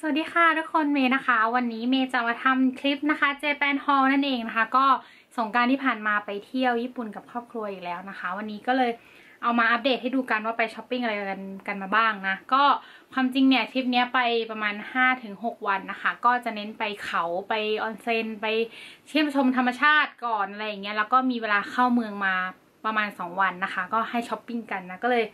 สวัสดีค่ะทุกคนเมย์นะคะ วันนี้เมย์จะมาทำคลิปนะคะเจแปนฮอลนั่นเองนะคะ ก็สงการที่ผ่านมาไปเที่ยวญี่ปุ่นกับครอบครัวอีกแล้วนะคะ วันนี้ก็เลยเอามาอัปเดตให้ดูกันว่าไปช้อปปิ้งอะไรกันกันมาบ้างนะ ก็ความจริงเนี่ยทริปนี้ไปประมาณ 5-6 วันนะคะ ก็จะเน้นไปเขาไปออนเซ็นไปเที่ยวชมธรรมชาติก่อนอะไรอย่างเงี้ยแล้วก็มีเวลาเข้าเมืองมาประมาณ 2 วันนะคะ ก็ให้ช้อปปิ้งกันนะก็เลย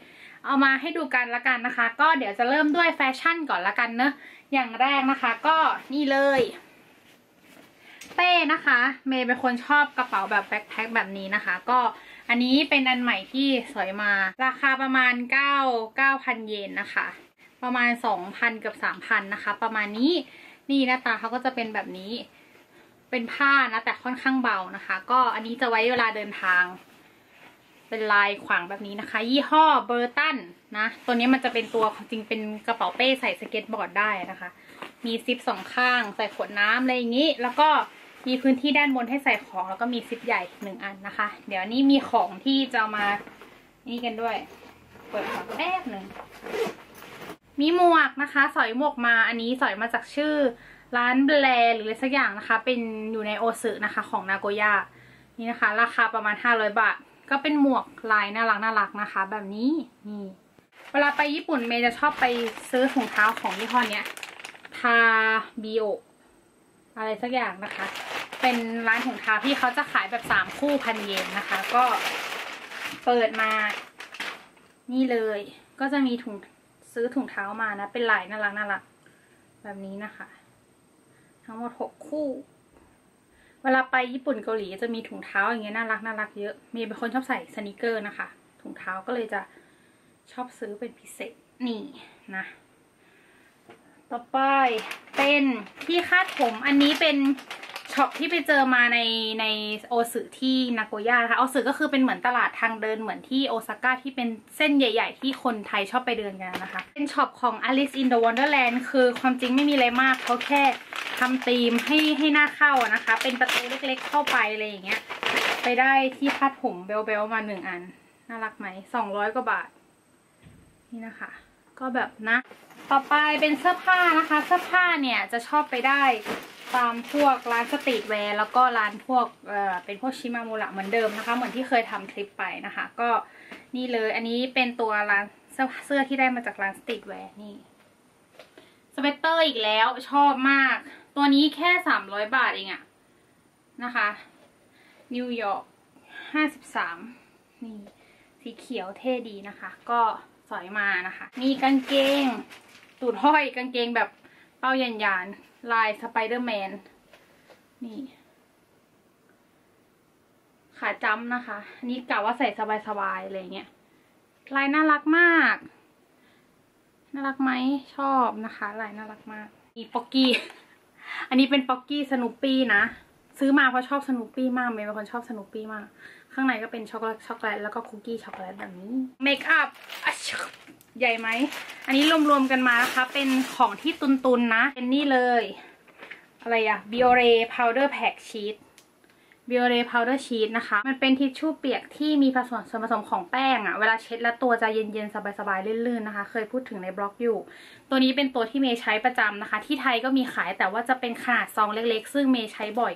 เอามาให้ดูกันละกันนะคะ ก็เดี๋ยวจะเริ่มด้วยแฟชั่นก่อนละกันเนอะ อย่างแรกนะคะก็นี่เลย เป้นะคะ เมย์เป็นคนชอบกระเป๋าแบบแบ็คแพ็คแบบนี้นะคะ ก็อันนี้เป็นอันใหม่ที่สวยมา ราคาประมาณ 9 9,000 เยนนะคะ ประมาณ 2,000เกือบ3,000นะคะ ประมาณนี้นี่หน้าตาเขาก็จะเป็นแบบนี้ เป็นผ้านะแต่ค่อนข้างเบานะคะ ก็อันนี้จะไว้เวลาเดินทาง เป็นลายขวางแบบนี้นะคะ ยี่ห้อเบอร์ตันนะ ตัวนี้มันจะเป็นตัวจริงเป็นกระเป๋าเป้ใส่สเก็ตบอร์ดได้นะคะ มีซิปสองข้างใส่ขวดน้ำอะไรอย่างนี้ แล้วก็มีพื้นที่ด้านบนให้ใส่ของแล้วก็มีซิปใหญ่หนึ่งอันนะคะ เดี๋ยวนี้มีของที่จะมานี่กันด้วย เปิดของแป๊บหนึ่งมีหมวกนะคะ สอยหมวกมาอันนี้สอยมาจากชื่อร้านแบลหรืออะไรสักอย่างนะคะ เป็นอยู่ในโอซึนะคะ ของนาโกย่านี่นะคะ ราคาประมาณ 500 บาท ก็เป็นหมวกลายน่ารักน่ารักนะคะ แบบนี้นี่เวลาไปญี่ปุ่นเมย์จะชอบไปซื้อถุงเท้าของยี่ห้อเนี้ยทาบิโออะไรสักอย่างนะคะ เป็นร้านถุงเท้าที่เขาจะขายแบบสามคู่พันเยนนะคะ ก็เปิดมา นี่เลย ก็จะมีถุงซื้อถุงเท้ามานะ เป็นลายน่ารักน่ารักแบบนี้นะคะ ทั้งหมดหกคู่ เวลาไปญี่ปุ่นเกาหลีจะมีถุงเท้าอย่างเงี้ยน่ารักน่ารักเยอะมีเป็นคนชอบใส่สนิเกอร์นะคะ ถุงเท้าก็เลยจะชอบซื้อเป็นพิเศษนี่นะ ต่อไปเป็นที่คาดผมอันนี้เป็น ช็อปที่ไปเจอมาในในโอสึที่นาโกย่านะคะโอสึก็คือเป็นเหมือนตลาดทางเดินเหมือนที่โอซาก้าที่เป็นเส้นใหญ่ ๆ ที่คนไทยชอบไปเดินกันนะคะ เป็นช็อปของ Alice in the Wonderland คือความจริงไม่มีอะไรมากเขาแค่ทำธีมให้ให้หน้าเข้านะคะ เป็นประตูเล็กๆเข้าไปอะไรอย่างเงี้ย ไปได้ที่คาดผมเบลเบลมาหนึ่งอัน น่ารักไหมสองร้อยกว่าบาท นี่นะคะ ก็แบบนะ ต่อไปเป็นเสื้อผ้านะคะ เสื้อผ้าเนี่ยจะชอบไปได้ ตามพวกร้านสตรีทแวร์แล้วก็ร้านพวกเอ่อเป็นพวกชิมามูระเหมือนเดิมนะคะ เหมือนที่เคยทำคลิปไปนะคะ ก็นี่เลยอันนี้เป็นตัวร้านเสื้อที่ได้มาจากร้านสตรีทแวร์นี่สเวตเตอร์อีกแล้วชอบมาก ตัวนี้แค่สามร้อยบาทเองอะนะคะ นิวยอร์กห้าสิบสามนี่สีเขียวเท่ดีนะคะ ก็สอยมานะคะ มีกางเกง ตูดห้อยกางเกงแบบเป้ายันยาน ลายสไปเดอร์แมน นี่ ขาจ้ำนะคะนนี้กะว่าใส่สบายๆอะไรเงี้ย ลายน่ารักมาก น่ารักไหมชอบนะคะ ลายน่ารักมากมีป๊อกกี้ อันนี้เป็นป๊อกกี้สนุปปี้นะ ซื้อมาเพราะชอบสนุปปี้มากเมย์เป็นคนชอบสนุปปี้มาก ข้างในก็เป็นช็อกโกแลตช็อกโกแลตแล้วก็คุกกี้ช็อกโกแลตแบบนี้เมคอัพใหญ่ไหม อันนี้รวมๆกันมานะคะ เป็นของที่ตุนๆนะ เป็นนี่เลย อะไรอะ Biore Powder Pack Sheet Biore Powder Sheet นะคะ มันเป็นทิชชู่เปียกที่มีผสมส่วนผสมของแป้งอะเวลาเช็ดแล้วตัวจะเย็นๆ สบายๆ ลื่นๆ นะคะ เคยพูดถึงในบล็อกอยู่ ตัวนี้เป็นตัวที่เมย์ใช้ประจำนะคะ ที่ไทยก็มีขายแต่ว่าจะเป็นขนาดซองเล็กๆ ซึ่งเมย์ใช้บ่อย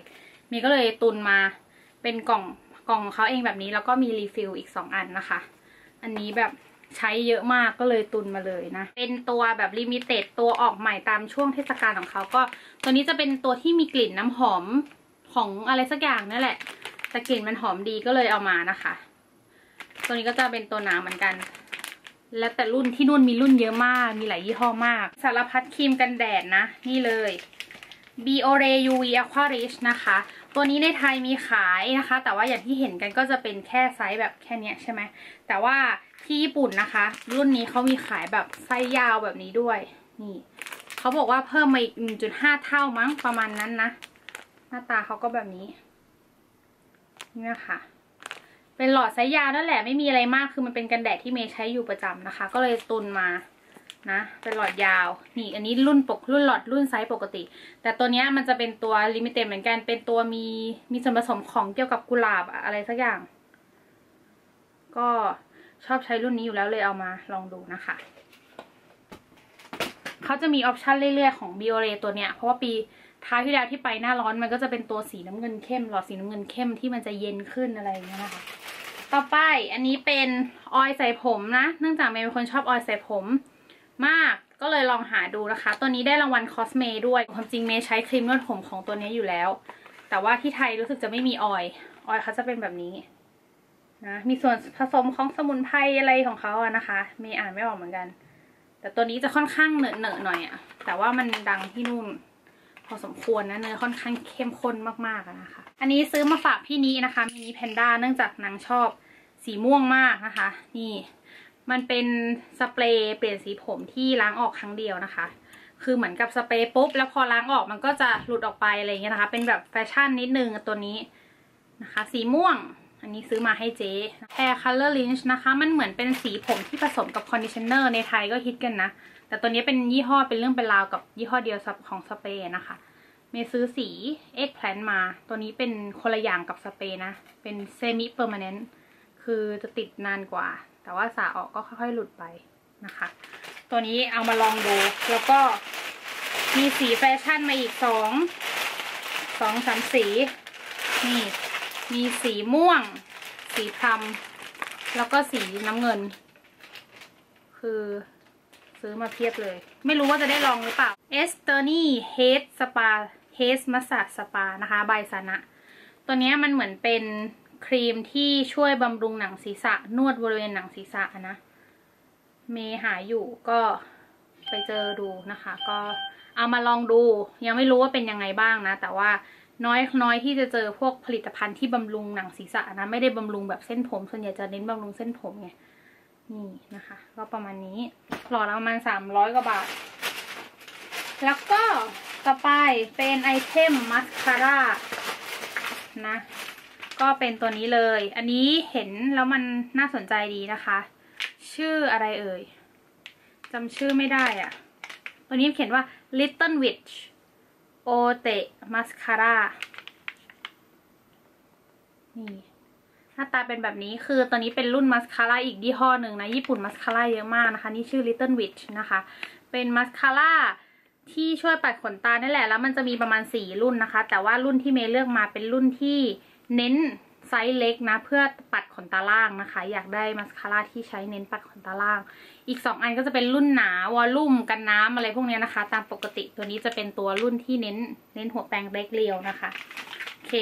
เมย์ก็เลยตุนมาเป็นกล่อง กล่องของเขาเองแบบนี้แล้วก็มีรีฟิลอีก 2 อันนะคะ อันนี้แบบใช้เยอะมากก็เลยตุนมาเลยนะ เป็นตัวแบบลิมิเต็ดตัวออกใหม่ตามช่วงเทศกาลของเขาก็ ตัวนี้จะเป็นตัวที่มีกลิ่นน้ำหอมของอะไรสักอย่างนั่นแหละ แต่กลิ่นมันหอมดีก็เลยเอามานะคะ ตัวนี้ก็จะเป็นตัวหนาเหมือนกัน แล้วแต่รุ่นที่นู่นมีรุ่นเยอะมาก มีหลายยี่ห้อมาก สารพัดครีมกันแดดนะ นี่เลย b o r e UV Aqua Rich นะคะ ตัวนี้ในไทยมีขายนะคะ แต่ว่าอย่างที่เห็นกันก็จะเป็นแค่ไซส์แบบแค่เนี้ยใช่ไหมแต่ว่าที่ญี่ปุ่นนะคะ รุ่นนี้เขามีขายแบบไซส์ยาวแบบนี้ด้วยนี่เขาบอกว่าเพิ่มมาอีก 1.5 เท่ามั้งประมาณนั้นนะ หน้าตาเขาก็แบบนี้นี่นะคะเป็นหลอดไซส์ยาวนั่นแหละไม่มีอะไรมากคือมันเป็นกันแดดที่เมย์ใช้อยู่ประจำนะคะ ก็เลยตุนมา นะเป็นหลอดยาว นี่อันนี้รุ่นปกรุ่นหลอดรุ่นไซส์ปกติ แต่ตัวนี้มันจะเป็นตัวลิมิเต็ดเหมือนกัน เป็นตัวมีมีส่วนผสมของเกี่ยวกับกุหลาบอะไรสักอย่าง ก็ชอบใช้รุ่นนี้อยู่แล้วเลยเอามาลองดูนะคะ เขาจะมีออปชันเรื่อยๆของ b ิโอเรตัวเนี้ย เพราะว่าปีท้ายที่แล้วที่ไปหน้าร้อนมันก็จะเป็นตัวสีน้ำเงินเข้ม หลอดสีน้ำเงินเข้มที่มันจะเย็นขึ้นอะไรอย่างเงี้ยนะคะ ต่อไปอันนี้เป็นออยล์ใส่ผมนะ เนื่องจากเมย์เป็นคนชอบออยล์ใส่ผม มาก ก็เลยลองหาดูนะคะ ตัวนี้ได้รางวัลคอสเมด้วยความจริงเมย์ใช้ครีมนวดผมของตัวนี้อยู่แล้ว แต่ว่าที่ไทยรู้สึกจะไม่มีออยล์ออยล์เขาจะเป็นแบบนี้นะมีส่วนผสมของสมุนไพรอะไรของเขาอะนะคะ เมย์อ่านไม่ออกเหมือนกัน แต่ตัวนี้จะค่อนข้างเหนอะเหนอะหน่อยอะแต่ว่ามันดังที่นู่นพอสมควรนะเนื้อค่อนข้างเข้มข้นมากๆนะคะ อันนี้ซื้อมาฝากพี่นี้นะคะมินิแพนด้าเนื่องจากนางชอบสีม่วงมากนะคะ นี่ มันเป็นสเปรย์เปลี่ยนสีผมที่ล้างออกครั้งเดียวนะคะ คือเหมือนกับสเปรย์ปุ๊บแล้วพอล้างออกมันก็จะหลุดออกไปอะไรเงี้ยนะคะ เป็นแบบแฟชั่นนิดนึงตัวนี้นะคะ สีม่วง อันนี้ซื้อมาให้เจ๊ Hair Color Linch นะคะ มันเหมือนเป็นสีผมที่ผสมกับคอนดิชเนอร์ในไทยก็ฮิตกันนะ แต่ตัวนี้เป็นยี่ห้อเป็นเรื่องเป็นราวกับยี่ห้อเดียวของสเปรย์นะคะ เมย์ซื้อสี Egg Plant มา ตัวนี้เป็นคนละอย่างกับสเปรย์นะ เป็นเซมิเปอร์มานแนนต์คือจะติดนานกว่า แต่ว่าสาออกก็ค่อยๆหลุดไปนะคะ ตัวนี้เอามาลองดู แล้วก็มีสีแฟชั่นมาอีกสองสองสามสี นี่ มีสีม่วง สีพรำแล้วก็สีน้ำเงิน คือซื้อมาเพียบเลย ไม่รู้ว่าจะได้ลองหรือเปล่า e s t e r n y Head Spa Head Massage Spa นะคะ ใบสนะ ตัวนี้มันเหมือนเป็น ครีมที่ช่วยบำรุงหนังศีรษะ นวดบริเวณหนังศีรษะนะ เมหาอยู่ก็ไปเจอดูนะคะ ก็เอามาลองดู ยังไม่รู้ว่าเป็นยังไงบ้างนะ แต่ว่าน้อยน้อยที่จะเจอพวกผลิตภัณฑ์ที่บำรุงหนังศีรษะนะ ไม่ได้บำรุงแบบเส้นผม ส่วนใหญ่จะเน้นบำรุงเส้นผมไงนี่นะคะ ก็ประมาณนี้หลอดละประมาณสามร้อยกว่าบาท แล้วก็ต่อไปเป็นไอเทมมัสคาร่านะ ก็เป็นตัวนี้เลย อันนี้เห็นแล้วมันน่าสนใจดีนะคะ ชื่ออะไรเอ่ยจำชื่อไม่ได้อะตัวนี้เขียนว่า Little Witch o t e Mascara นี่หน้าตาเป็นแบบนี้คือตัวนี้เป็นรุ่นมัสคาร่าอีกยี่ห้อหนึ่งนะ ญี่ปุ่นมัสคาร่าเยอะมากนะคะ นี่ชื่อ Little Witch นะคะ เป็นมัสคาร่าที่ช่วยปัดขนตานั่แหละ แล้วมันจะมีประมาณสี่รุ่นนะคะ แต่ว่ารุ่นที่เมย์เลือกมาเป็นรุ่นที่ เน้นไซส์เล็กนะ เพื่อปัดขนตาล่างนะคะ อยากได้มัสคาร่าที่ใช้เน้นปัดขนตาล่าง อีกสองอันก็จะเป็นรุ่นหนาวอลลุ่มกันน้ำอะไรพวกนี้นะคะ ตามปกติตัวนี้จะเป็นตัวรุ่นที่เน้น เน้นหัวแปรงเล็กเรียวนะคะโอเค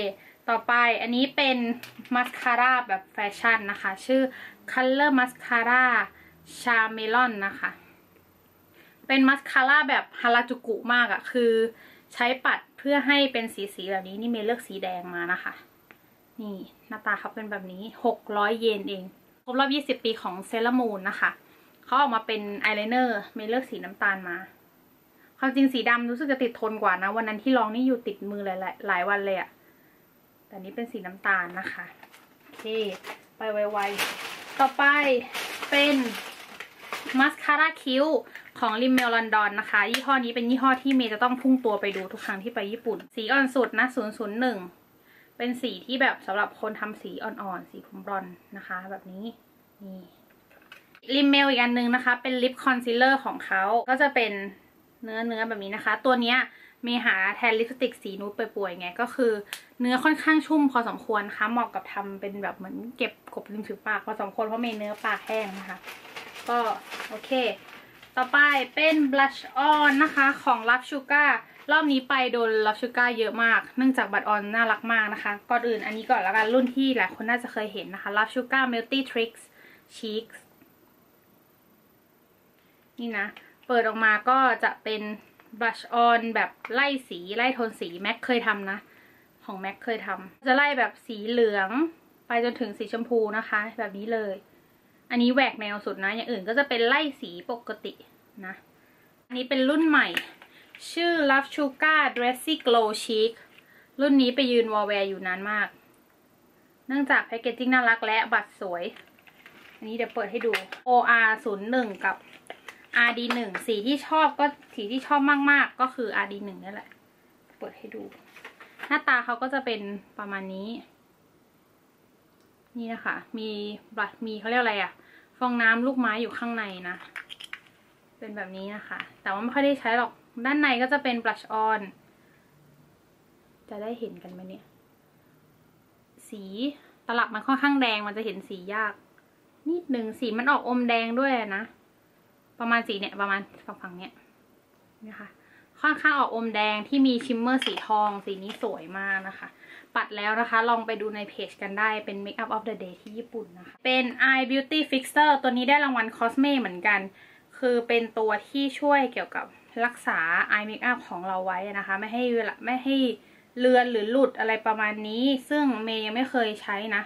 ต่อไปอันนี้เป็นมัสคาร่าแบบแฟชั่นนะคะ ชื่อ Color Mascara Charmelon นะคะ เป็นมัสคาร่าแบบฮาราจูกุมากอะคือ ใช้ปัดเพื่อให้เป็นสีสีแบบนี้นี่เมย์เลือกสีแดงมานะคะ นี่หน้าตาเขาเป็นแบบนี้หกร้อยเยนเอง ครบรอบยี่สิบปีของเซรามูนนะคะเขาออกมาเป็นอายไลเนอร์เมเลือกสีน้ำตาลมาความจริงสีดำรู้สึกจะติดทนกว่านะ วันนั้นที่ลองนี่อยู่ติดมือหลายหลายวันเลยอะแต่นี้เป็นสีน้ำตาลนะคะโอเคไปไวๆต่อไปเป็นมัสคาร่าคิ้วของริมเมลลอนดอนนะคะ ยี่ห้อนี้เป็นยี่ห้อที่เมย์จะต้องพุ่งตัวไปดูทุกครั้งที่ไปญี่ปุ่น สีอ่อนสุดนะ 001 เป็นสีที่แบบสำหรับคนทำสีอ่อนๆ สีผมบรอนนะคะ แบบนี้ นี่ริมเมลอีกอันนึงนะคะ เป็นลิปคอนซีลเลอร์ของเขา ก็จะเป็นเนื้อเนื้อแบบนี้นะคะ ตัวเนี้ยเมย์หาแทนลิปสติกสีนูดป่วยๆไง ก็คือเนื้อค่อนข้างชุ่มพอสมควรนะคะ เหมาะกับทำเป็นแบบเหมือนเก็บกบริมฝีปากพอสมควรเพราะเมย์เนื้อปากแห้งนะคะ ก็โอเค ต่อไปเป็น blush on นะคะของ Love Sugar รอบนี้ไปโดน Love Sugar เยอะมาก เนื่องจากบัตรออนน่ารักมากนะคะ ก่อนอื่นอันนี้ก่อนละกันรุ่นที่หลายคนน่าจะเคยเห็นนะคะ Love Sugar Multi Tricks Cheeks นี่นะ เปิดออกมาก็จะเป็น blush on แบบไล่สีไล่โทนสีแม็กเคยทำนะ ของแม็กเคยทำจะไล่แบบสีเหลือง ไปจนถึงสีชมพูนะคะ แบบนี้เลย อันนี้แหวกแนวสุดนะ อย่างอื่นก็จะเป็นไล่สีปกตินะ อันนี้เป็นรุ่นใหม่ ชื่อ Love Sugar Dressy Glow Cheek รุ่นนี้ไปยืนวอลแวร์อยู่นานมาก เนื่องจากแพคเกจจิ้งน่ารักและบัตรสวย อันนี้เดี๋ยวเปิดให้ดู OR 0 1กับ RD 1สีที่ชอบก็สีที่ชอบมากๆ ก็คือ RD 1นี่แหละ เปิดให้ดู หน้าตาเขาก็จะเป็นประมาณนี้ นี่นะคะ มีบัตรมีเขาเรียกอะไรอะฟองน้ำลูกไม้อยู่ข้างในนะ เป็นแบบนี้นะคะ แต่ว่าไม่ค่อยได้ใช้หรอก ด้านในก็จะเป็นบลัชออน จะได้เห็นกันไหมเนี่ย สีตลับมันค่อนข้างแดงมันจะเห็นสียาก นิดหนึ่งสีมันออกอมแดงด้วยนะ ประมาณสีเนี่ยประมาณฝั่งๆเนี้ยนะคะค่อนข้างออกอมแดงที่มีชิมเมอร์สีทอง สีนี้สวยมากนะคะ ปัดแล้วนะคะ ลองไปดูในเพจกันได้เป็น Makeup of the Day ที่ญี่ปุ่นนะคะ เป็น Eye Beauty Fixer ตัวนี้ได้รางวัล Cosme เหมือนกัน คือเป็นตัวที่ช่วยเกี่ยวกับ รักษา eye makeup ของเราไว้นะคะ ไม่ให้เวลาไม่ให้เลือนหรือหลุดอะไรประมาณนี้ ซึ่งเมย์ยังไม่เคยใช้นะ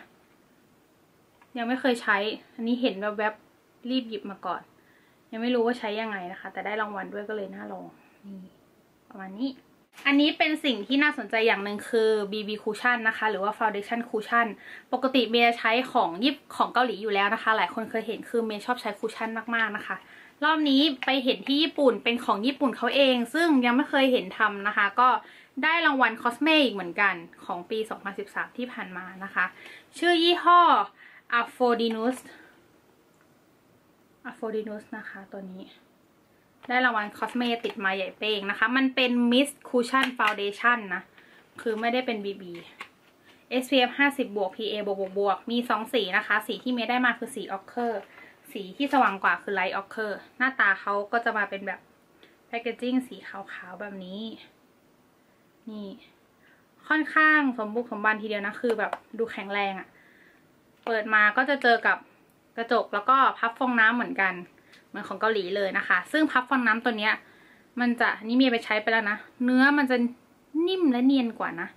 ยังไม่เคยใช้ อันนี้เห็นแวบๆรีบหยิบมาก่อน ยังไม่รู้ว่าใช้ยังไงนะคะ แต่ได้รางวัลด้วยก็เลยน่าลองนี่ประมาณนี้ อันนี้เป็นสิ่งที่น่าสนใจอย่างหนึ่งคือ BB Cushion นะคะ หรือว่า Foundation Cushion ปกติเมย์ใช้ของยิปของเกาหลีอยู่แล้วนะคะ หลายคนเคยเห็นคือเมย์ชอบใช้คุชชั่นมากๆนะคะ รอบนี้ไปเห็นที่ญี่ปุ่นเป็นของญี่ปุ่นเขาเอง ซึ่งยังไม่เคยเห็นทำนะคะ ก็ได้รางวัลคอสเมอีกเหมือนกันของปี 2013 ที่ผ่านมานะคะ ชื่อยี่ห้อ a p h o d i n u s a p h o d i n u s นะคะ ตัวนี้ ได้รางวัลคอสเมติดมาใหญ่เป้งนะคะ มันเป็น Mist Cushion Foundation นะ คือไม่ได้เป็น BB SPF 50 บวก PA บวกบวกบวกมีสองสีนะคะ สีที่เมย์ได้มาคือสี Ochre สีที่สว่างกว่าคือ Light Ochre หน้าตาเขาก็จะมาเป็นแบบแพคเกจิ้งสีขาวๆแบบนี้ นี่ ค่อนข้างสมบุกสมบันทีเดียวนะ คือแบบดูแข็งแรงอะ่ะ เปิดมาก็จะเจอกับกระจกแล้วก็พับฟองน้ำเหมือนกัน เหมือนของเกาหลีเลยนะคะ ซึ่งพับฟองน้ำตัวเนี้ย มันจะนี่เมียไปใช้ไปแล้วนะ เนื้อมันจะนิ่มและเนียนกว่านะ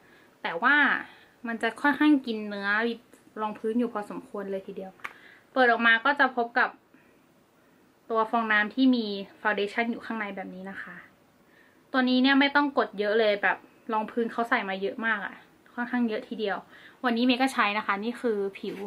แต่ว่ามันจะค่อนข้างกินเนื้อรองพื้นอยู่พอสมควรเลยทีเดียว เปิดออกมาก็จะพบกับตัวฟองน้ำที่มีฟาวเดชั่นอยู่ข้างในแบบนี้นะคะ ตัวนี้เนี่ยไม่ต้องกดเยอะเลยแบบรองพื้นเขาใส่มาเยอะมากอะ่ะ ค่อนข้างเยอะทีเดียว วันนี้เมย์ก็ใช้นะคะ นี่คือผิว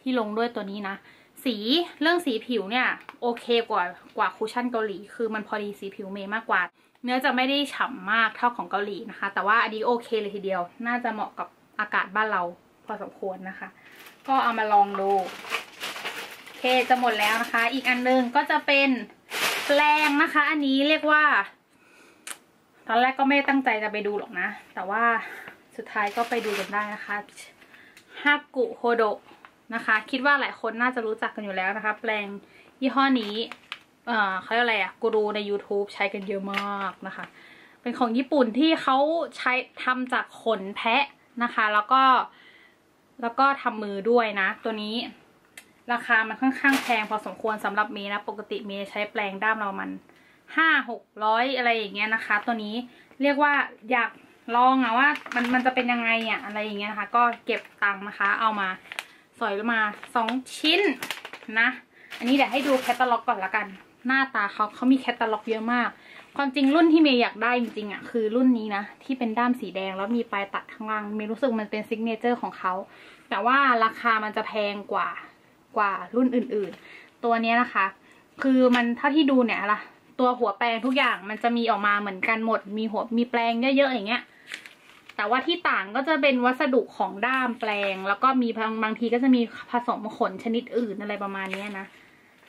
ที่ลงด้วยตัวนี้นะ สีเรื่องสีผิวเนี่ย โอเคกว่ากว่าคูชั่นเกาหลี คือมันพอดีสีผิวเมย์มากกว่า เนื้อจะไม่ได้ฉ่ำมากเท่าของเกาหลีนะคะ แต่ว่าอันนี้โอเคเลยทีเดียว น่าจะเหมาะกับอากาศบ้านเราพอสมควรนะคะ ก็เอามาลองดู เคจะหมดแล้วนะคะ อีกอันนึงก็จะเป็นแปลงนะคะ อันนี้เรียกว่า ตอนแรกก็ไม่ตั้งใจจะไปดูหรอกนะ แต่ว่าสุดท้ายก็ไปดูกันได้นะคะฮากุโฮโดะนะคะ คิดว่าหลายคนน่าจะรู้จักกันอยู่แล้วนะคะ แปลงยี่ห้อนี้ เอ่อเขาเรียกอะไรอะกูรูใน YouTube ใช้กันเยอะมากนะคะ เป็นของญี่ปุ่นที่เขาใช้ทำจากขนแพะนะคะ แล้วก็ แล้วก็ทำมือด้วยนะ ตัวนี้ ราคามันค่อนข้างแพงพอสมควรสำหรับเมย์นะ ปกติเมย์ใช้แปลงด้ามเรามันห้าหกร้อยอะไรอย่างเงี้ยนะคะ ตัวนี้เรียกว่าอยากลองอะว่ามันมันจะเป็นยังไงอะอะไรอย่างเงี้ยนะคะ ก็เก็บตังค์นะคะ เอามาสอยมาสองชิ้นนะ อันนี้เดี๋ยวให้ดูแคตตาล็อกก่อนละกัน หน้าตาเขาเขามีแคตตาล็อกเยอะมาก ความจริงรุ่นที่เมย์อยากได้จริงๆอะคือรุ่นนี้นะ ที่เป็นด้ามสีแดงแล้วมีปลายตัดข้างล่างเมย์รู้สึกมันเป็นซิกเนเจอร์ของเขาแต่ว่าราคามันจะแพงกว่า กว่ารุ่นอื่นๆ ตัวนี้นะคะ คือมันเท่าที่ดูเนี่ยละตัวหัวแปรงทุกอย่างมันจะมีออกมาเหมือนกันหมด มีหัวมีแปรงเยอะๆอย่างเงี้ย แต่ว่าที่ต่างก็จะเป็นวัสดุของด้ามแปลง แล้วก็มีบางบางทีก็จะมีผสมขนชนิดอื่นอะไรประมาณนี้นะ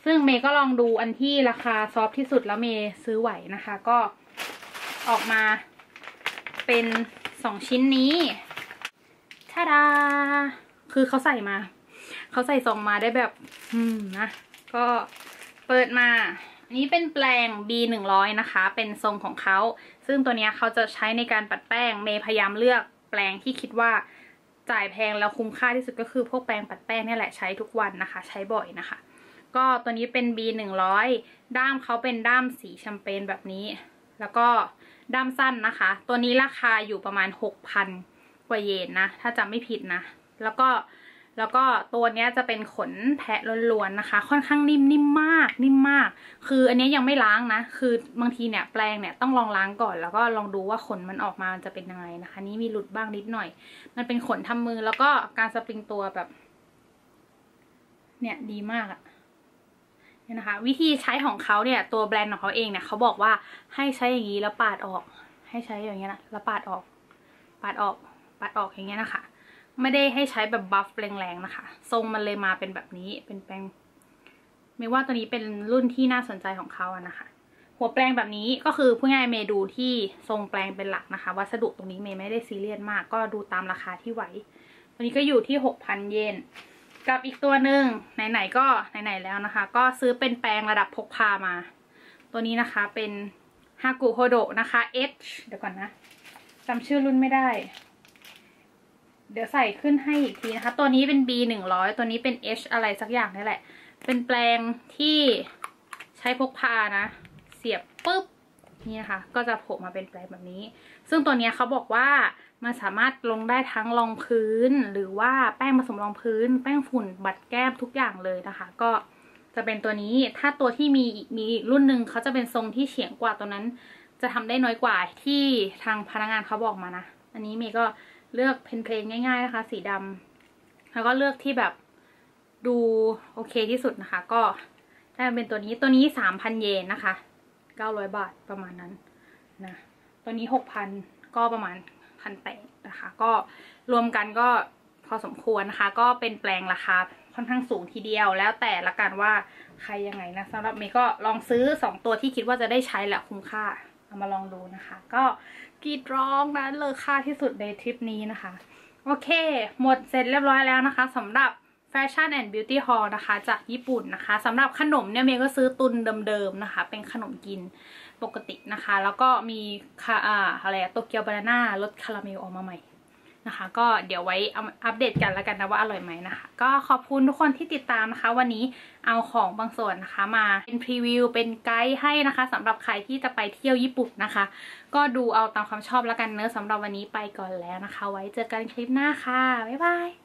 ซึ่งเมย์ก็ลองดูอันที่ราคาซอฟที่สุดแล้วเมย์ซื้อไหวนะคะ ก็ออกมาเป็นสองชิ้นนี้ชาดา คือเขาใส่มา เขาใส่ซองมาได้แบบ อืมนะ ก็เปิดมา อันนี้เป็นแปลง B หนึ่งร้อยนะคะ เป็นทรงของเขา ซึ่งตัวนี้เขาจะใช้ในการปัดแป้ง เมย์พยายามเลือกแปลงที่คิดว่าจ่ายแพงแล้วคุ้มค่าที่สุดก็คือพวกแปรงปัดแป้งนี่แหละใช้ทุกวันนะคะ ใช้บ่อยนะคะ ก็ตัวนี้เป็น B หนึ่งร้อยด้ามเขาเป็นด้ามสีแชมเปญแบบนี้ แล้วก็ด้ามสั้นนะคะ ตัวนี้ราคาอยู่ประมาณหกพันกว่าเยนนะ ถ้าจำไม่ผิดนะ แล้วก็ แล้วก็ตัวเนี้ยจะเป็นขนแพะล้วนๆนะคะ ค่อนข้างนิ่มนิ่มมากนิ่มมาก คืออันนี้ยังไม่ล้างนะ คือบางทีเนี่ยแปลงเนี่ยต้องลองล้างก่อน แล้วก็ลองดูว่าขนมันออกมามันจะเป็นยังไงนะคะ นี่มีหลุดบ้างนิดหน่อย มันเป็นขนทำมือแล้วก็การสปริงตัวแบบ เนี่ยดีมากอะเนี่ยนะคะ วิธีใช้ของเขาเนี่ย ตัวแบรนด์ของเขาเองเนี่ยเขาบอกว่าให้ใช้อย่างนี้แล้วปาดออก ให้ใช้อย่างเงี้ยนะแล้วปาดออก ปาดออกปาดออกอย่างเงี้ยนะคะ ไม่ได้ให้ใช้แบบบัฟแรงๆนะคะ ทรงมันเลยมาเป็นแบบนี้เป็นแปลงไม่ว่าตัวนี้เป็นรุ่นที่น่าสนใจของเขาอะนะคะ หัวแปลงแบบนี้ก็คือพูดง่ายเมย์ดูที่ทรงแปลงเป็นหลักนะคะ วัสดุตรงนี้เมย์ไม่ได้ซีเรียสมาก ก็ดูตามราคาที่ไหว ตัวนี้ก็อยู่ที่หกพันเยนกับอีกตัวหนึ่งไหนๆก็ไหนๆแล้วนะคะ ก็ซื้อเป็นแปลงระดับพกพามา ตัวนี้นะคะเป็นฮากุโฮโดนะคะ H เดี๋ยวก่อนนะจำชื่อรุ่นไม่ได้ เดี๋ยวใส่ขึ้นให้อีกทีนะคะ ตัวนี้เป็น B หนึ่งร้อยตัวนี้เป็น H อะไรสักอย่างนี่แหละ เป็นแปลงที่ใช้พกพานะ เสียบปุ๊บนี่นะคะ ก็จะโผล่มาเป็นแปลงแบบนี้ ซึ่งตัวนี้เขาบอกว่ามันสามารถลงได้ทั้งรองพื้น หรือว่าแป้งผสมรองพื้น แป้งฝุ่น บัดแก้มทุกอย่างเลยนะคะ ก็จะเป็นตัวนี้ ถ้าตัวที่มีมีอีกรุ่นหนึ่งเขาจะเป็นทรงที่เฉียงกว่าตัวนั้น จะทำได้น้อยกว่าที่ทางพนักงานเขาบอกมานะ อันนี้เมย์ก็เลือกเพนเพลงง่าย ๆนะคะ สีดำแล้วก็เลือกที่แบบดูโอเคที่สุดนะคะ ก็ได้เป็นตัวนี้ตัวนี้สามพันเยนนะคะเก้าร้อยบาทประมาณนั้นนะตัวนี้หกพันก็ประมาณพันแปดนะคะ ก็รวมกันก็พอสมควรนะคะ ก็เป็นแปลงราคาค่อนข้างสูงทีเดียว แล้วแต่ละกันว่าใครยังไงนะสำหรับเมย์ก็ลองซื้อสองตัวที่คิดว่าจะได้ใช้แหละคุ้มค่า เอามาลองดูนะคะ ก็ กรีดร้องนะเลอค่าที่สุดในทริปนี้นะคะ โอเค หมดเสร็จเรียบร้อยแล้วนะคะสำหรับ Fashion and Beauty Hall นะคะ จากญี่ปุ่นนะคะสำหรับขนมเนี่ยเมย์ก็ซื้อตุนเดิมๆนะคะ เป็นขนมกินปกตินะคะ แล้วก็มีคาอ่าอะไรโตเกียวบานาน่ารสคาราเมลออกมาใหม่ นะคะ ก็เดี๋ยวไว้อัปเดตกันแล้วกันนะว่าอร่อยไหมนะคะ ก็ขอบคุณทุกคนที่ติดตามนะคะ วันนี้เอาของบางส่วนนะคะ มาเป็นพรีวิวเป็นไกด์ให้นะคะสำหรับใครที่จะไปเที่ยวญี่ปุ่นนะคะ ก็ดูเอาตามความชอบแล้วกันเนอะสำหรับวันนี้ไปก่อนแล้วนะคะ ไว้เจอกันคลิปหน้าค่ะบ๊ายบาย